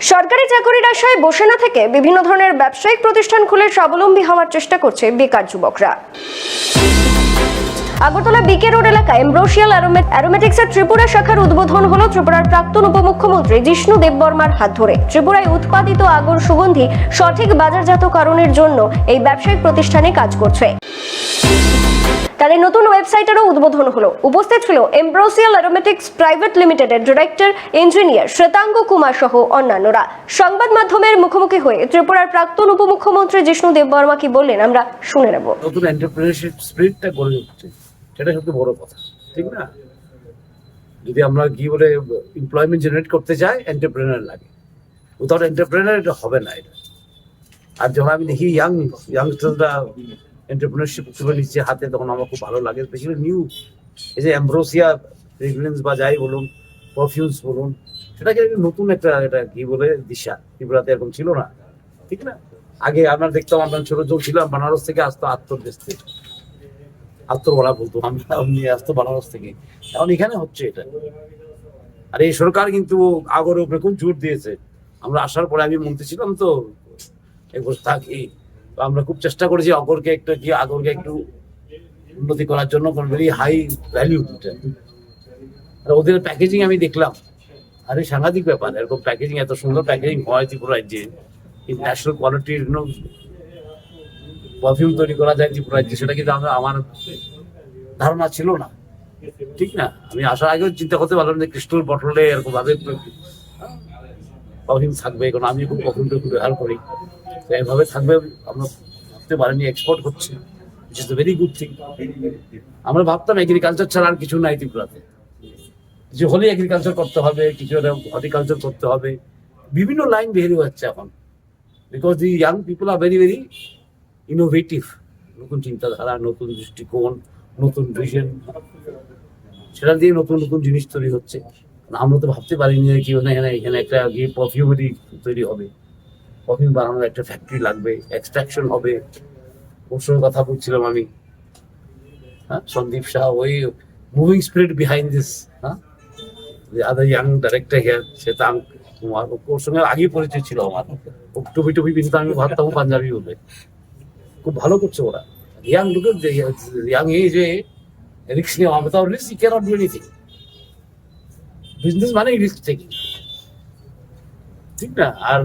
সরকারি চাকরির আশায় বসে না থেকে বিভিন্ন ধরনের ব্যবসায়িক প্রতিষ্ঠান খুলে স্বাবলম্বী হওয়ার চেষ্টা করছে বেকার যুবকরা। আগরতলা বিকে রোড এলাকায় এমব্রোশিয়াল অ্যারোমেটিক্সের ত্রিপুরা শাখার উদ্বোধন হলো ত্রিপুরার প্রাক্তন উপমুখ্যমন্ত্রী জিষ্ণু দেববর্মার হাত ধরে। ত্রিপুরায় উৎপাদিত আগর সুগন্ধি সঠিক বাজারজাতকরণের জন্য এই ব্যবসায়িক প্রতিষ্ঠানে কাজ করছে। তাদের নতুন ওয়েবসাইটেরও উদ্বোধন হলো। উপস্থিত ছিল এমব্রোসিয়াল অ্যারোমেটিক্স প্রাইভেট লিমিটেডের ডিরেক্টর ইঞ্জিনিয়ার শ্বেতাঙ্গ কুমার সহ অন্যান্যরা। সংবাদ মাধ্যমের মুখোমুখি হয়ে ত্রিপুরার প্রাক্তন উপমুখ্যমন্ত্রী জিষ্ণু দেববর্মা কি বললেন, আমরা শুনে নেব। নতুন এন্টারপ্রেনারশিপ স্পিরিটটা গড়ে উঠছে সেটা সত্যি বড় কথা, ঠিক না? যদি আমরা কি বলে এমপ্লয়মেন্ট জেনারেট করতে চাই এন্টারপ্রেনার লাগে। উইথাউট এন্টারপ্রেনার এটা হবে না এটা। আর যখন আমি দেখি ইয়াং ইয়াংস্টাররা এন্টারপ্রেনারশিপ তুলে নিচ্ছে হাতে তখন আমার খুব ভালো লাগে স্পেশালি নিউ এই যে অ্যাম্ব্রোসিয়া ফ্রেগরেন্স বা যাই বলুন পারফিউমস বলুন, সেটাকে নতুন একটা এটা কি বলে, দিশা, ত্রিপুরাতে এরকম ছিল না, ঠিক না? আগে আমরা দেখতাম আমরা ছোট যখন ছিলাম বানারস থেকে আসতো আত্মর দেশ থেকে। আত্মর বলা বলতো আমরা নিয়ে আসতো বানারস থেকে। এখন এখানে হচ্ছে এটা। আর এই সরকার কিন্তু আগরের উপরে খুব জোর দিয়েছে। আমরা আসার পরে আমি মন্ত্রী ছিলাম তো বছর থাকি আমরা খুব চেষ্টা করেছি অগরকে একটু কি আগরকে একটু উন্নতি করার জন্য ভেরি হাই ভ্যালিউ আর ওদের প্যাকেজিং আমি দেখলাম। আরে সাংঘাতিক ব্যাপার, এরকম প্যাকেজিং এত সুন্দর প্যাকেজিং হয় ত্রিপুরা রাজ্যে। ন্যাশনাল কোয়ালিটির পারফিউম তৈরি করা যায় ত্রিপুরা রাজ্যে, সেটা কিন্তু আমরা, আমার ধারণা ছিল না। ঠিক না? আমি আসার আগেও চিন্তা করতে পারলাম যে ক্রিস্টাল বটলে এরকম ভাবে পারফিউম থাকবে কারণ আমি খুব পারফিউমটা ব্যবহার করি। তো এইভাবে থাকবে, আমরা ভাবতে পারিনি এক্সপোর্ট হচ্ছে it is very good thing আমরা ভাবতাম এগ্রিকালচার ছাড়া আর কিছু নাই ত্রিপুরাতে। যে হলে এগ্রিকালচার করতে হবে, কিছু হর্টিকালচার করতে হবে। বিভিন্ন লাইন বেরিয়ে হচ্ছে এখন। Because the young people R very very innovative নতুন চিন্তাধারা, নতুন দৃষ্টিকোণ, নতুন ভিশন সেটা দিয়ে নতুন নতুন জিনিস তৈরি হচ্ছে। আমরা তো ভাবতে পারিনি কি এখানে এখানে একটা গিয়ে পারফিউমারি তৈরি হবে। পারফিউম বানানোর একটা ফ্যাক্টরি লাগবে এক্সট্রাকশন হবে। ওর সঙ্গে কথা বলছিলাম আমি। হ্যাঁ সন্দীপ শাহ ওই মুভিং স্পিরিট বিহাইন্ড দিস হ্যাঁ? Other young director here Kumar ওর সঙ্গে আগে পরিচয় ছিল আমার। টুপি টুপি পিছতে আমি ভাবতাম পাঞ্জাবি বলবে। খুব ভালো করছে ওরা। ইয়াং লুকের ইয়াং এজে রিস্ক নেওয়া without risk you do anything business মানে রিস্ক টেকিং ঠিক না? আর